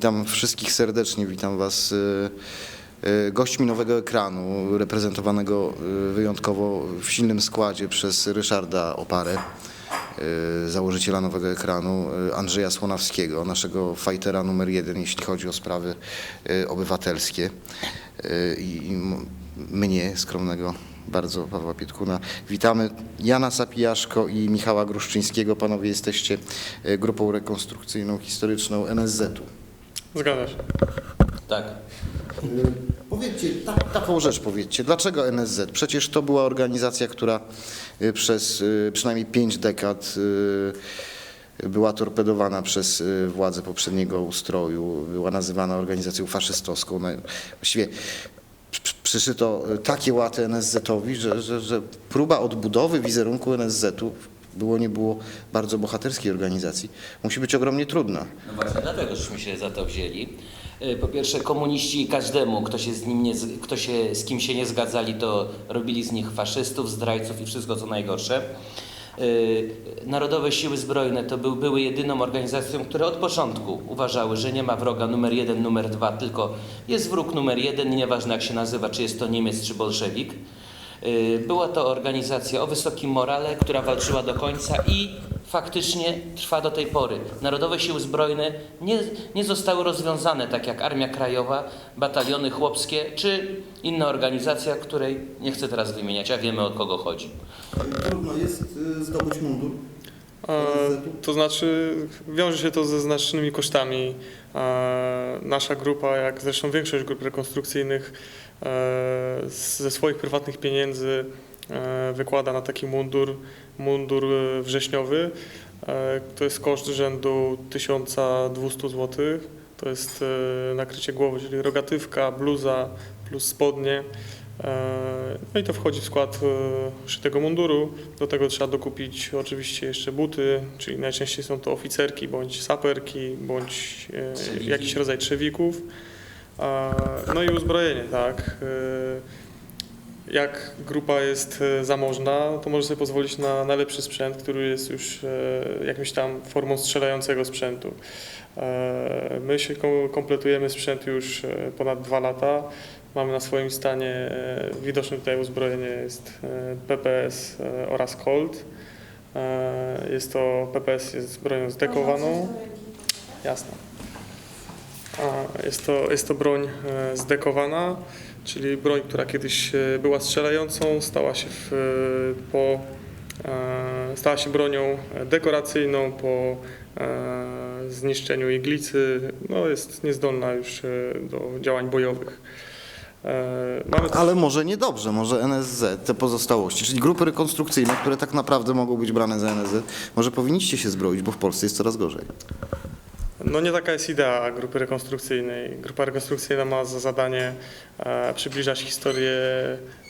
Witam wszystkich serdecznie, witam Was y, y, gośćmi nowego ekranu, reprezentowanego y, wyjątkowo w silnym składzie przez Ryszarda Oparę, założyciela nowego ekranu, Andrzeja Słonawskiego, naszego fightera numer jeden, jeśli chodzi o sprawy obywatelskie i mnie, skromnego bardzo Pawła Pietkuna. Witamy Jana Sapijaszko i Michała Gruszczyńskiego. Panowie jesteście grupą rekonstrukcyjną historyczną NSZ-u. Zgadza się. Tak. Powiedzcie, ta, taką rzecz powiedzcie, dlaczego NSZ? Przecież to była organizacja, która y, przez y, przynajmniej pięć dekad y, była torpedowana przez władze poprzedniego ustroju, była nazywana organizacją faszystowską. No, Właściwie przy- przyszyto takie łaty NSZ-owi, że, że, że próba odbudowy wizerunku NSZ-u było nie było bardzo bohaterskiej organizacji, musi być ogromnie trudna. No właśnie dlatego żeśmy się za to wzięli. Y, Po pierwsze komuniści każdemu, kto się z, nim nie, kto się, z kim się nie zgadzali, to robili z nich faszystów, zdrajców i wszystko co najgorsze. Y, Narodowe Siły Zbrojne to był, były jedyną organizacją, które od początku uważały, że nie ma wroga numer jeden, numer dwa, tylko jest wróg numer jeden nieważne jak się nazywa, czy jest to Niemiec, czy bolszewik. Y, Była to organizacja o wysokim morale, która walczyła do końca i faktycznie trwa do tej pory. Narodowe Siły Zbrojne nie, nie zostały rozwiązane tak jak Armia Krajowa, bataliony chłopskie czy inna organizacja, której nie chcę teraz wymieniać, a wiemy o kogo chodzi. Trudno jest y, zdobyć mundur. To znaczy, wiąże się to ze znacznymi kosztami. Nasza grupa, jak zresztą większość grup rekonstrukcyjnych, ze swoich prywatnych pieniędzy e, wykłada na taki mundur, mundur e, wrześniowy. E, to jest koszt rzędu 1200 zł. To jest e, nakrycie głowy, czyli rogatywka, bluza plus spodnie. E, No i to wchodzi w skład e, szytego munduru. Do tego trzeba dokupić oczywiście jeszcze buty, czyli najczęściej są to oficerki bądź saperki, bądź e, jakiś rodzaj trzewików. No i uzbrojenie, tak. E, Jak grupa jest e, zamożna, to może sobie pozwolić na, na lepszy sprzęt, który jest już e, jakimś tam formą strzelającego sprzętu. My się kom- kompletujemy sprzęt już ponad dwa lata. Mamy na swoim stanie widoczne tutaj uzbrojenie jest PPS oraz Colt. Jest to PPS jest bronią zdekowaną. Jasne. A, Jest to, jest to broń e, zdekowana, czyli broń, która kiedyś e, była strzelającą, stała się w, e, po, stała się bronią dekoracyjną po zniszczeniu iglicy. No, jest niezdolna już do działań bojowych. Też Ale może niedobrze, może NSZ, te pozostałości, czyli grupy rekonstrukcyjne, które tak naprawdę mogą być brane za NSZ, może powinniście się zbroić, bo w Polsce jest coraz gorzej. No nie taka jest idea grupy rekonstrukcyjnej. Grupa rekonstrukcyjna ma za zadanie e, przybliżać historię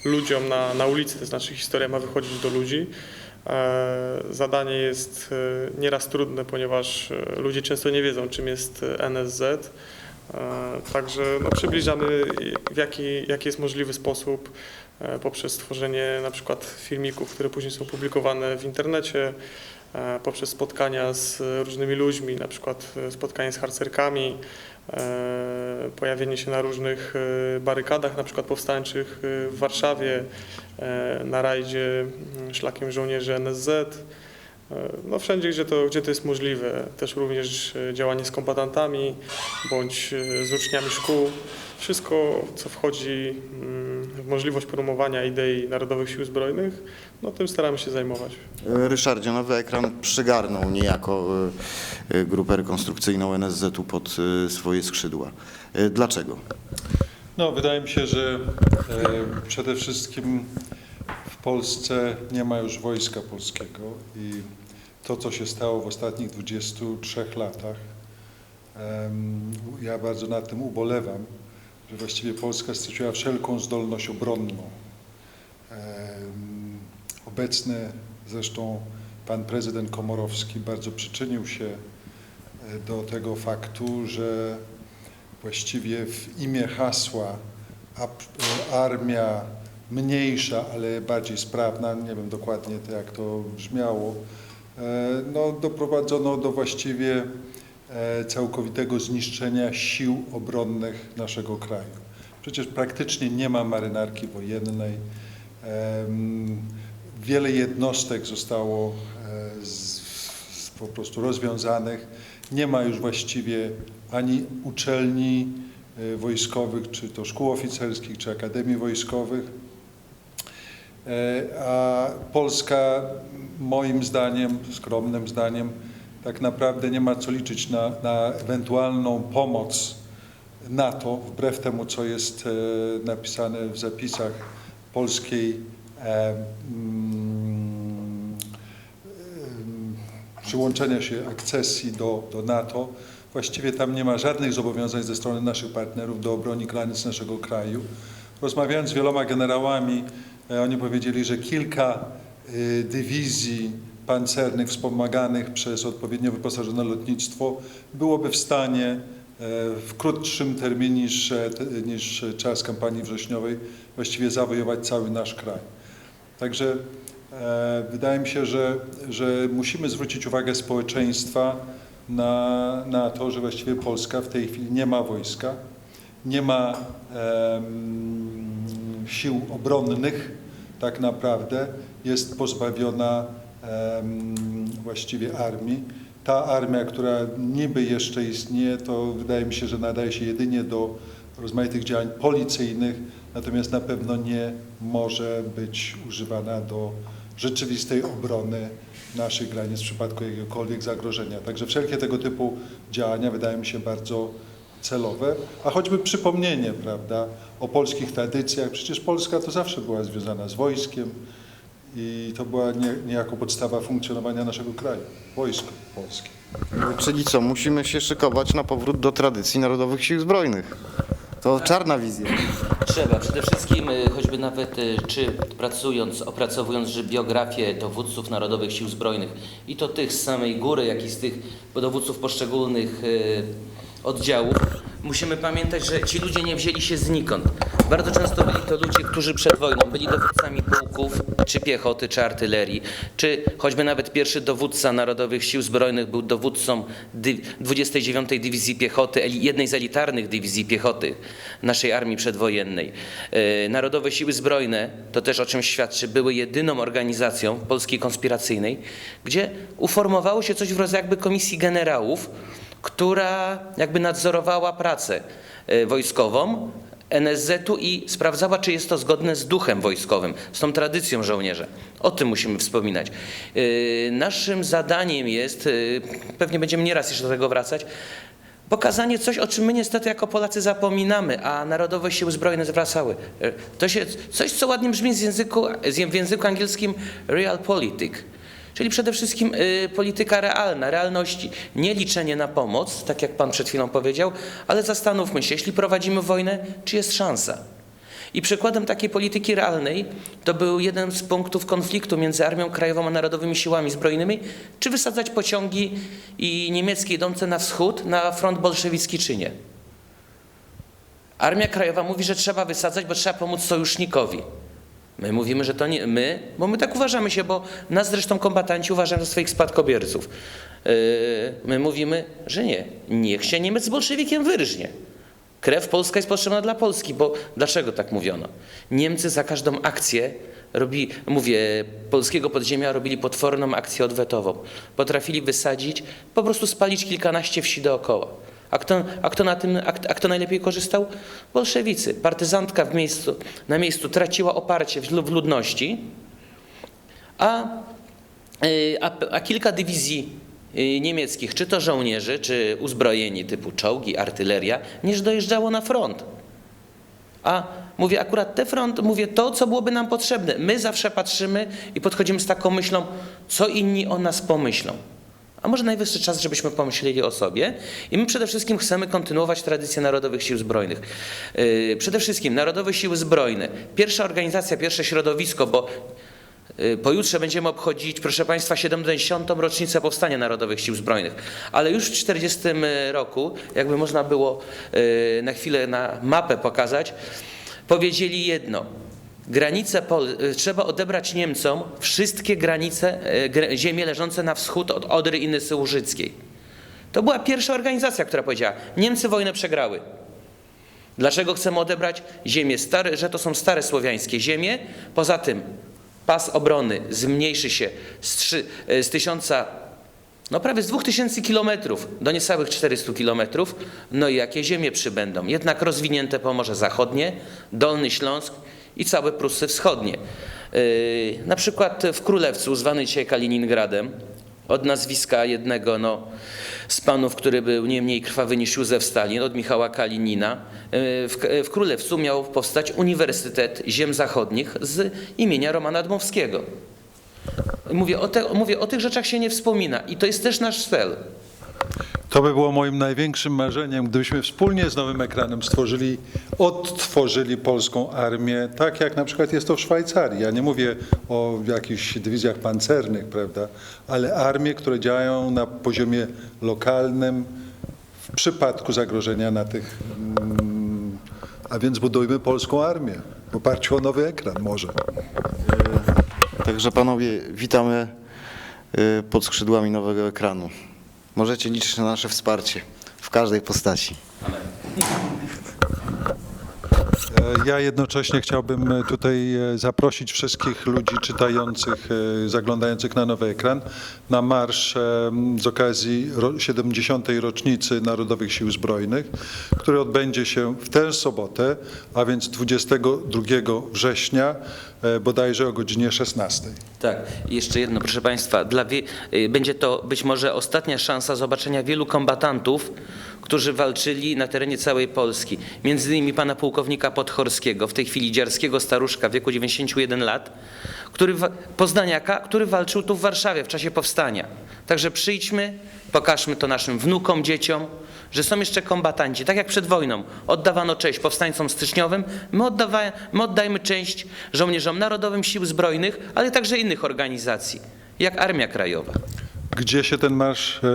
ludziom na, na ulicy, to znaczy historia ma wychodzić do ludzi. E, zadanie jest e, nieraz trudne, ponieważ ludzie często nie wiedzą, czym jest NSZ. Także no, przybliżamy w jaki, jaki jest możliwy sposób poprzez stworzenie na przykład filmików, które później są publikowane w internecie, poprzez spotkania z różnymi ludźmi, na przykład e, spotkanie z harcerkami, e, pojawienie się na różnych e, barykadach, na przykład powstańczych e, w Warszawie, e, na rajdzie mm, szlakiem żołnierzy NSZ. E, No wszędzie, gdzie to, gdzie to jest możliwe. Też również e, działanie z kombatantami bądź e, z uczniami szkół. Wszystko, co wchodzi mm, możliwość promowania idei Narodowych Sił Zbrojnych, no tym staramy się zajmować. E, Ryszardzie, nowy ekran przygarnął niejako e, e, grupę rekonstrukcyjną NSZ-u pod swoje skrzydła. Dlaczego? No, wydaje mi się, że przede wszystkim w Polsce nie ma już wojska polskiego i to, co się stało w ostatnich 23 latach, ja bardzo nad tym ubolewam, że właściwie Polska straciła wszelką zdolność obronną. Obecny zresztą pan prezydent Komorowski bardzo przyczynił się e, do tego faktu, że właściwie w imię hasła ap- armia mniejsza, ale bardziej sprawna, nie wiem dokładnie jak to brzmiało, e, no, doprowadzono do właściwie e, całkowitego zniszczenia sił obronnych naszego kraju. Przecież praktycznie nie ma marynarki wojennej. Wiele jednostek zostało e, z, z, po prostu rozwiązanych. Nie ma już właściwie ani uczelni e, wojskowych, czy to szkół oficerskich, czy akademii wojskowych. E, A Polska, moim zdaniem, skromnym zdaniem, tak naprawdę nie ma co liczyć na, na ewentualną pomoc NATO, wbrew temu, co jest e, napisane w zapisach polskiej e, mm, em, przyłączenia się akcesji do, do NATO. Właściwie tam nie ma żadnych zobowiązań ze strony naszych partnerów do obrony granic naszego kraju. Rozmawiając z wieloma generałami, e, oni powiedzieli, że kilka e, dywizji pancernych wspomaganych przez odpowiednio wyposażone lotnictwo byłoby w stanie e, w krótszym terminie niż, e, niż czas kampanii wrześniowej właściwie zawojować cały nasz kraj. Także e, wydaje mi się, że, że musimy zwrócić uwagę społeczeństwa na, na to, że właściwie Polska w tej chwili nie ma wojska, nie ma sił obronnych tak naprawdę, jest pozbawiona właściwie armii. Ta armia, która niby jeszcze istnieje, to wydaje mi się, że nadaje się jedynie do rozmaitych działań policyjnych, natomiast na pewno nie może być używana do rzeczywistej obrony naszych granic w przypadku jakiegokolwiek zagrożenia. Także wszelkie tego typu działania wydają mi się bardzo celowe, a choćby przypomnienie, prawda, o polskich tradycjach. Przecież Polska to zawsze była związana z wojskiem i to była nie, niejako podstawa funkcjonowania naszego kraju, wojsko polskie. Czyli co, musimy się szykować na powrót do tradycji Narodowych Sił Zbrojnych. To czarna wizja. Trzeba przede wszystkim, y, choćby nawet y, czy pracując, opracowując że biografię dowódców Narodowych Sił Zbrojnych i to tych z samej góry, jak i z tych dowódców poszczególnych y, oddziałów, musimy pamiętać, że ci ludzie nie wzięli się znikąd. Bardzo często byli to ludzie, którzy przed wojną byli dowódcami pułków, czy piechoty, czy artylerii, czy choćby nawet pierwszy dowódca Narodowych Sił Zbrojnych był dowódcą dy- 29 Dywizji Piechoty, jednej z elitarnych dywizji piechoty naszej armii przedwojennej. E, Narodowe Siły Zbrojne, to też o czym świadczy, były jedyną organizacją polskiej konspiracyjnej, gdzie uformowało się coś w rodzaju jakby komisji generałów, która jakby nadzorowała pracę e, wojskową NSZ-u i sprawdzała, czy jest to zgodne z duchem wojskowym, z tą tradycją żołnierza. O tym musimy wspominać. Yy, Naszym zadaniem jest, yy, pewnie będziemy nieraz jeszcze do tego wracać, pokazanie coś, o czym my niestety jako Polacy zapominamy, a Narodowe Siły Zbrojne zwracały. To się, coś, co ładnie brzmi z języku, z- języku angielskim realpolitik. Czyli przede wszystkim y, polityka realna, realności. Nie liczenie na pomoc, tak jak pan przed chwilą powiedział, ale zastanówmy się, jeśli prowadzimy wojnę, czy jest szansa. I przykładem takiej polityki realnej to był jeden z punktów konfliktu między Armią Krajową a Narodowymi Siłami Zbrojnymi, czy wysadzać pociągi i niemieckie idące na wschód na front bolszewicki czy nie. Armia Krajowa mówi, że trzeba wysadzać, bo trzeba pomóc sojusznikowi. My mówimy, że to nie my, bo my tak uważamy się, bo nas zresztą kombatanci uważają za swoich spadkobierców. Yy, My mówimy, że nie. Niech się Niemiec z bolszewikiem wyrżnie. Krew polska jest potrzebna dla Polski, bo dlaczego tak mówiono? Niemcy za każdą akcję robi, mówię, polskiego podziemia robili potworną akcję odwetową. Potrafili wysadzić, po prostu spalić kilkanaście wsi dookoła. A kto, a kto na tym, a, a kto najlepiej korzystał? Bolszewicy. Partyzantka w miejscu, na miejscu traciła oparcie w, w ludności, a, y, a, a kilka dywizji y, niemieckich, czy to żołnierzy, czy uzbrojeni typu czołgi, artyleria, nie dojeżdżało na front. A mówię akurat te front, mówię to, co byłoby nam potrzebne. My zawsze patrzymy i podchodzimy z taką myślą, co inni o nas pomyślą. A może najwyższy czas, żebyśmy pomyśleli o sobie. I my przede wszystkim chcemy kontynuować tradycję Narodowych Sił Zbrojnych. Yy, przede wszystkim Narodowe Siły Zbrojne. Pierwsza organizacja, pierwsze środowisko, bo yy, Pojutrze będziemy obchodzić, proszę Państwa, 70. rocznicę Powstania Narodowych Sił Zbrojnych. Ale już w 40 roku, jakby można było na chwilę na mapę pokazać, powiedzieli jedno. Granice y, trzeba odebrać Niemcom wszystkie granice, y, ziemie leżące na wschód od Odry i Nysy Łużyckiej. To była pierwsza organizacja, która powiedziała: Niemcy wojnę przegrały. Dlaczego chcemy odebrać ziemie stare, że to są stare słowiańskie ziemie? Poza tym pas obrony zmniejszy się z, trzy, e, z tysiąca, no prawie z 2000 kilometrów do niecałych 400 kilometrów. No i jakie ziemie przybędą? Jednak rozwinięte Pomorze Zachodnie, Dolny Śląsk i całe Prusy Wschodnie. Yy, na przykład w Królewcu, zwany dzisiaj Kaliningradem, od nazwiska jednego no, z panów, który był nie mniej krwawy niż Józef Stalin, od Michała Kalinina, yy, w, w Królewcu miał powstać Uniwersytet Ziem Zachodnich z imienia Romana Dmowskiego. Mówię o, te, mówię, o tych rzeczach się nie wspomina i to jest też nasz cel. To by było moim największym marzeniem, gdybyśmy wspólnie z Nowym Ekranem stworzyli, odtworzyli polską armię, tak jak na przykład jest to w Szwajcarii. Ja nie mówię o jakichś dywizjach pancernych, prawda, ale armie, które działają na poziomie lokalnym w przypadku zagrożenia na tych... mm, A więc budujmy polską armię w oparciu o Nowy Ekran może. Także panowie, witamy y, pod skrzydłami nowego ekranu. Możecie liczyć na nasze wsparcie w każdej postaci. E, Ja jednocześnie chciałbym e, tutaj e, zaprosić wszystkich ludzi czytających, e, zaglądających na nowy ekran na marsz e, z okazji ro- 70. rocznicy Narodowych Sił Zbrojnych, który odbędzie się w tę sobotę, a więc 22 września, e, bodajże o godzinie 16. Tak, jeszcze jedno, proszę Państwa, dla będzie to być może ostatnia szansa zobaczenia wielu kombatantów, którzy walczyli na terenie całej Polski. Między innymi pana pułkownika Podchorskiego, w tej chwili dziarskiego staruszka w wieku 91 lat, który, poznaniaka, który walczył tu w Warszawie w czasie powstania. Także przyjdźmy, pokażmy to naszym wnukom, dzieciom, że są jeszcze kombatanci. Tak jak przed wojną oddawano cześć powstańcom styczniowym, my, my oddajmy cześć żołnierzom Narodowym Sił Zbrojnych, ale także innych organizacji, jak Armia Krajowa. Gdzie się ten marsz, e,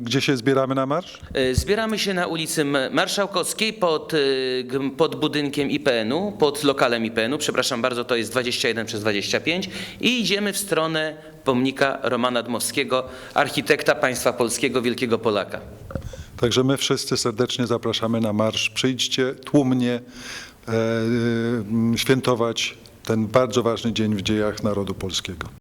gdzie się zbieramy na marsz? E, Zbieramy się na ulicy Marszałkowskiej pod, e, pod budynkiem IPN-u, pod lokalem IPN-u, przepraszam bardzo, to jest 21 przez 25 i idziemy w stronę pomnika Romana Dmowskiego, architekta państwa polskiego, wielkiego Polaka. Także my wszyscy serdecznie zapraszamy na marsz. Przyjdźcie tłumnie e, świętować ten bardzo ważny dzień w dziejach narodu polskiego.